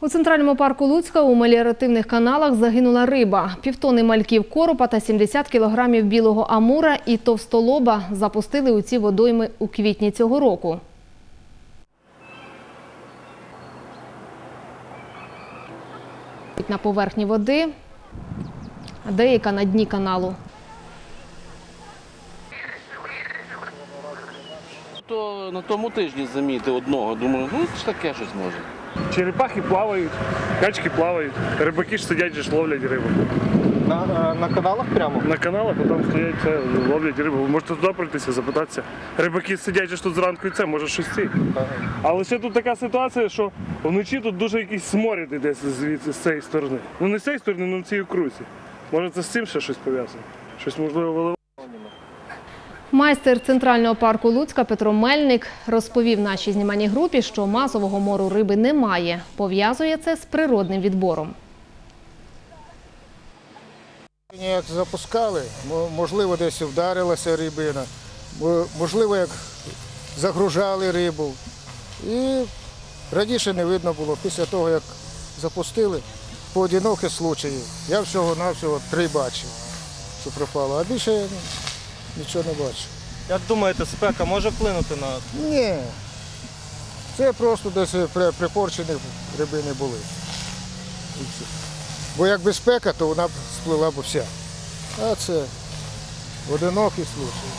У центральному парку Луцька у меліоративних каналах загинула риба. Півтони мальків коропа та 70 кілограмів білого амура і товстолоба запустили у ці водойми у квітні цього року. На поверхні води, а деяка на дні каналу. То на тому тижні замітив одного. Думаю, ну ж таке щось може. Черепахи плавають, качки плавають, рибаки ж сидять же ж ловлять рибу. На, е, на каналах прямо? На каналах а там стоять це, ловлять рибу. Ви можете туди пройтися, запитатися. Рибаки сидять же ж тут зранку і це, може ці. Але ще тут така ситуація, що вночі тут дуже якийсь сморід іде звідси з цієї сторони. Ну не з цієї сторони, але в цій окрузі. Може це з цим ще щось пов'язано? Щось можливо виливає. Майстер центрального парку Луцька Петро Мельник розповів нашій знімальній групі, що масового мору риби немає. Пов'язує це з природним відбором. Як запускали, можливо, десь вдарилася рибина, можливо, як загружали рибу. І раніше не видно було. Після того, як запустили, поодинокі случаї. Я всього-навсього три бачив, що пропало, а більше нічого не бачу. Як думаєте, спека може вплинути на Ні. Це просто десь при- припорчені рибини були. І все. Бо якби спека, то вона б сплила б вся. А це одинокий случай.